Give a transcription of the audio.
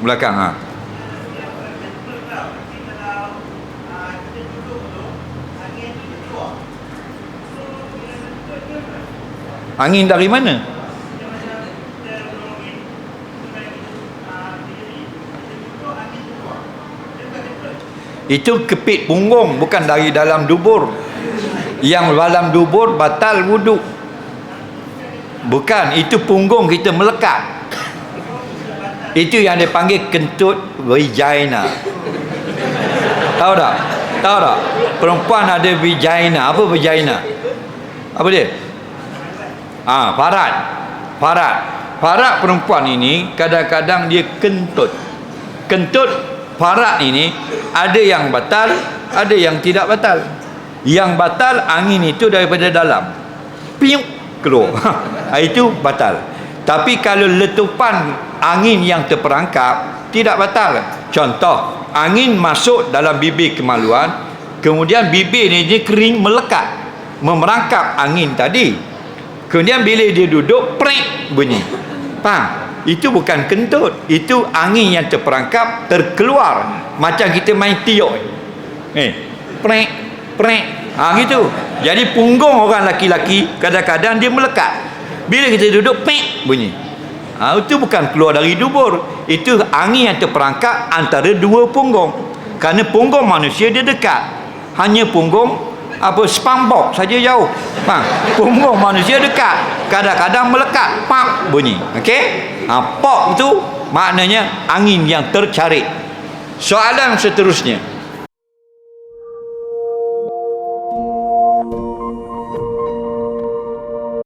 belakang ha. Angin dari mana? Itu kepit punggung bukan dari dalam dubur. Yang dalam dubur batal wuduk. Bukan, itu punggung kita melekat. Itu yang dia panggil kentut vagina. Tahu tak? Tahu tak? Perempuan ada vagina. Apa vagina? Apa dia? Ah, parat. Parat. Parat perempuan ini kadang-kadang dia kentut. Kentut parat ini ada yang batal, ada yang tidak batal. Yang batal angin itu daripada dalam. Piuk keluar. Ha, itu batal. Tapi kalau letupan angin yang terperangkap tidak batal. Contoh, angin masuk dalam bibir kemaluan, kemudian bibir ni dia kering melekat, memerangkap angin tadi. Kemudian bila dia duduk, prek bunyi. Faham? Itu bukan kentut. Itu angin yang terperangkap, terkeluar. Macam kita main tiok. Eh, prek, prek. Ha, gitu. Jadi punggung orang laki-laki, kadang-kadang dia melekat. Bila kita duduk, pek bunyi. Ha, itu bukan keluar dari dubur. Itu angin yang terperangkap antara dua punggung. Kerana punggung manusia dia dekat. Hanya punggung apa spambok saja jauh. Ha, punggung manusia dekat. Kadang-kadang melekat, pak bunyi. Okey? Ha, pop itu maknanya angin yang tercarik. Soalan seterusnya.